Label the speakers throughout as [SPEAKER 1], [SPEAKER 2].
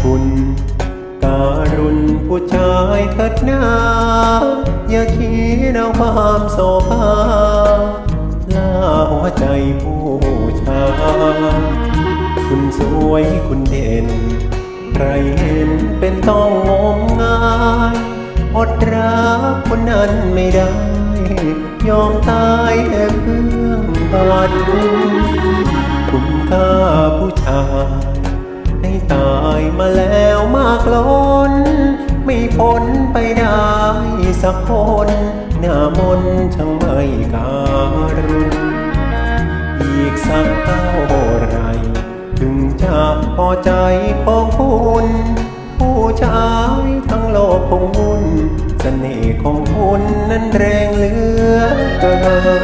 [SPEAKER 1] คุณ การุณผู้ชายเถิดหน้า อย่าคิดเอาความโศภาล่าหัวใจผู้ชาย คุณสวยคุณเด่น ใครเห็นเป็นต้องงมงายอดรักคนนั้นไม่ได้ ยอมตายแค่เพื่องบาดคุณ ตายมาแล้วมากล้น ไม่พ้นไปได้สักคนหน้ามนช่างไม่การุณอีกสักเท่าไร ถึงจะพอใจของคุณผู้ชายทั้งโลกคงวุ่นเสน่ห์ของคุณนั้นแรงเหลือเกิน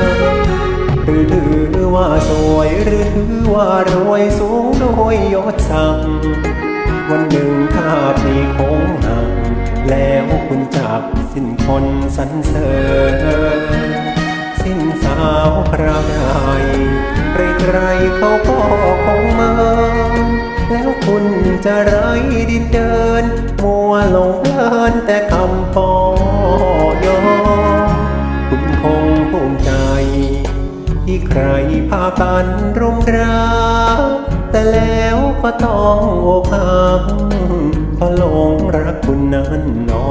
[SPEAKER 1] หรือ ว่าสวยหรือว่ารวยสูงโดยยศสั่งวันหนึ่งถ้าพีคงห่างแล้วคุณจากสิ้นคนสรรเสริญสิ้นสาวคราวใดใครๆเขาก็คงมินแล้วคุณจะไร้ดินเดิน มัวหลงเพลินแต่คำปอย ใครพากันรุมรักแต่แล้วก็ต้องอกหักพหลงรักคุณนั้นนอ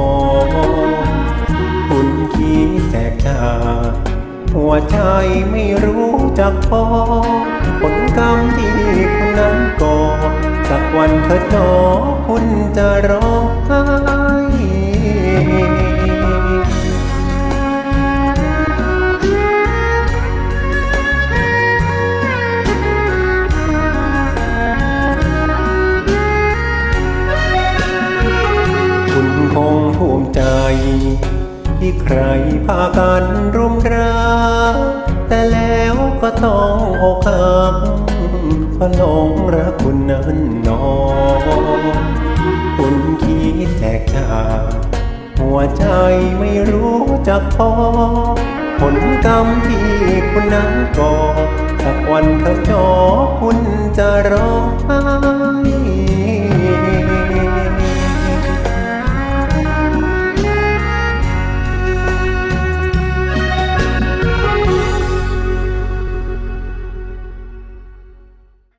[SPEAKER 1] คุณคิดแตกจากหัวใจไม่รู้จักพอผลกรรมที่ ที่ใครพากันรุมรักแต่แล้วก็ต้องอกหักเพราะหลงรักคุณนั้นนอคุณคิดแตกจากหัวใจไม่รู้จักพอ ผลกรรมที่คุณนั้นก่อสักวันเถิดหนอคุณจะร้องไห้